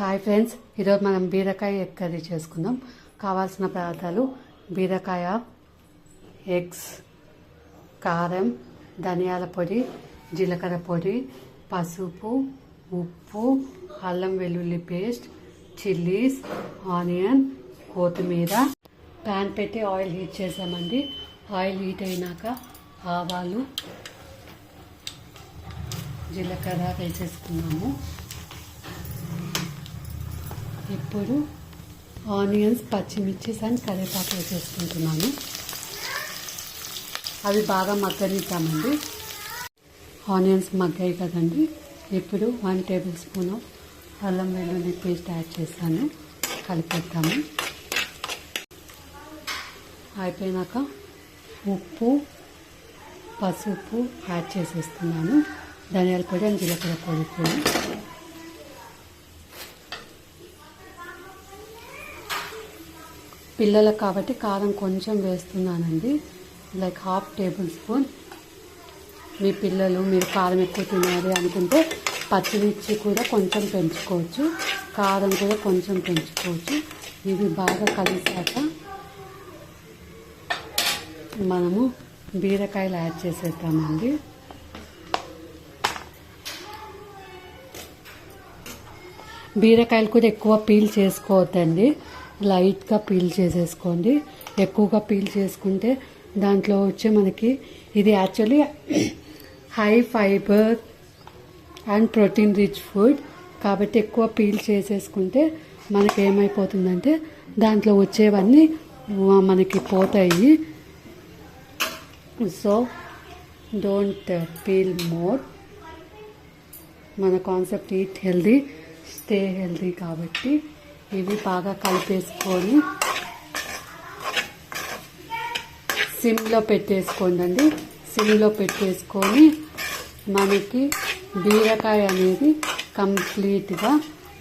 Hi friends ఈరోజు మనం బీరకాయ ఎగ్ కర్రీ చేసుకుందాం. కావాల్సిన పదార్థాలు బీరకాయ ఎగ్స్ కారం ధనియాల పొడి జీలకర్ర పొడి పసుపు ఉప్పు అల్లం వెల్లుల్లి పేస్ట్ చిల్లీస్ ఆనియన్ కొత్తిమీర. ప్యాన్ పెట్టి ఆయిల్ హీట్ చేసామండి. ఆయిల్ హీట్ అయినాక ఆవాలు జీలకర్ర వేసేసుకున్నాము. ఇప్పుడు ఆనియన్స్ పచ్చిమిర్చిస్ అండ్ కరివేపాకు వేసేసుకుంటున్నాను అవి బాగా మగ్గనిద్దామండి. ఆనియన్స్ మగ్గాయి కదండి. ఇప్పుడు వన్ టేబుల్ స్పూన్ అల్లం వెల్లుల్లి పేస్ట్ యాడ్ చేస్తాను కలిపేద్దాము. అయిపోయినాక ఉప్పు పసుపు యాడ్ చేసేస్తున్నాను. ధనియాల పొడి అండ్ జీలకర్ర పొడి కూడా. పిల్లలకు కాబట్టి కారం కొంచెం వేస్తున్నానండి. లైక్ హాఫ్ టేబుల్ స్పూన్ మీ పిల్లలు మీరు కారం ఎక్కువ తినాలి అనుకుంటే పచ్చిమిర్చి కూడా కొంచెం పెంచుకోవచ్చు. కారం కూడా కొంచెం పెంచుకోవచ్చు. ఇవి బాగా కలిసాక మనము బీరకాయలు యాడ్ చేసేద్దామండి. బీరకాయలు కూడా ఎక్కువ పీల్ చేసుకోవద్దండి. లైట్గా పీల్ చేసేసుకోండి. ఎక్కువగా పీల్ చేసుకుంటే దాంట్లో వచ్చే మనకి ఇది actually high fibre and protein rich food. కాబట్టి ఎక్కువ పీల్ చేసేసుకుంటే మనకి ఏమైపోతుందంటే దాంట్లో వచ్చేవన్నీ మనకి పోతాయి. సో డోంట్ పీల్ మోర్ మన concept eat healthy stay healthy కాబట్టి ఇవి బాగా కలిపేసుకొని సిమ్లో పెట్టేసుకోండి సిమ్లో పెట్టేసుకొని మనకి బీరకాయ అనేది కంప్లీట్గా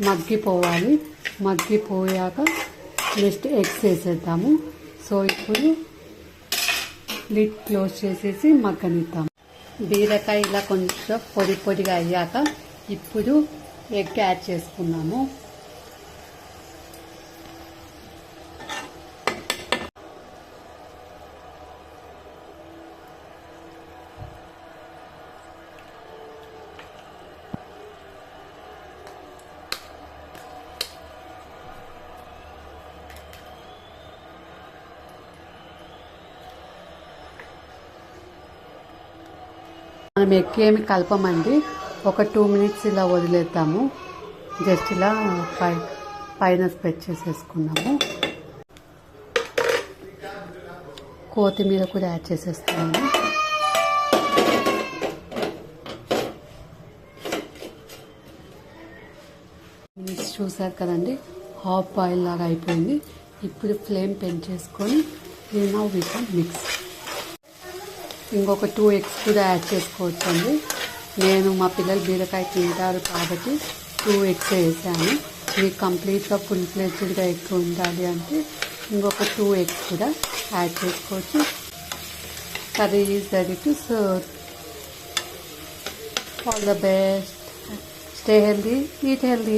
మగ్గిపోవాలి. మగ్గిపోయాక నెక్స్ట్ ఎగ్స్ వేసేద్దాము సో ఇప్పుడు లిడ్ క్లోజ్ చేసేసి మగ్గనిద్దాం. బీరకాయ ఇలా కొంచెం పొడి పొడిగా అయ్యాక ఇప్పుడు ఎగ్ యాడ్ చేసుకున్నాము. మనం ఎక్కేమి కలపమండి. ఒక టూ మినిట్స్ ఇలా వదిలేద్దాము. జస్ట్ ఇలా పై పైన స్ప్రెడ్ చేసేసుకున్నాము. కొత్తిమీర కూడా యాడ్ చేసేస్తున్నాము మిక్స్ చూసారు కదండి? హాఫ్ బాయిల్ లాగా అయిపోయింది. ఇప్పుడు ఫ్లేమ్ పెంచేసుకొని నేను విత్ మిక్స్ ఇంకొక టూ ఎగ్స్ కూడా యాడ్ చేసుకోవచ్చండి. నేను మా పిల్లలు బీరకాయ తింటారు కాబట్టి టూ ఎగ్స్ వేసాను. మీకు కంప్లీట్గా ఫుల్ ఫ్లెడ్జ్డ్గా ఎక్కువ ఉండాలి అంటే ఇంకొక టూ ఎగ్స్ కూడా యాడ్ చేసుకోవచ్చు. Curry is ready to serve. All the best. Stay healthy eat healthy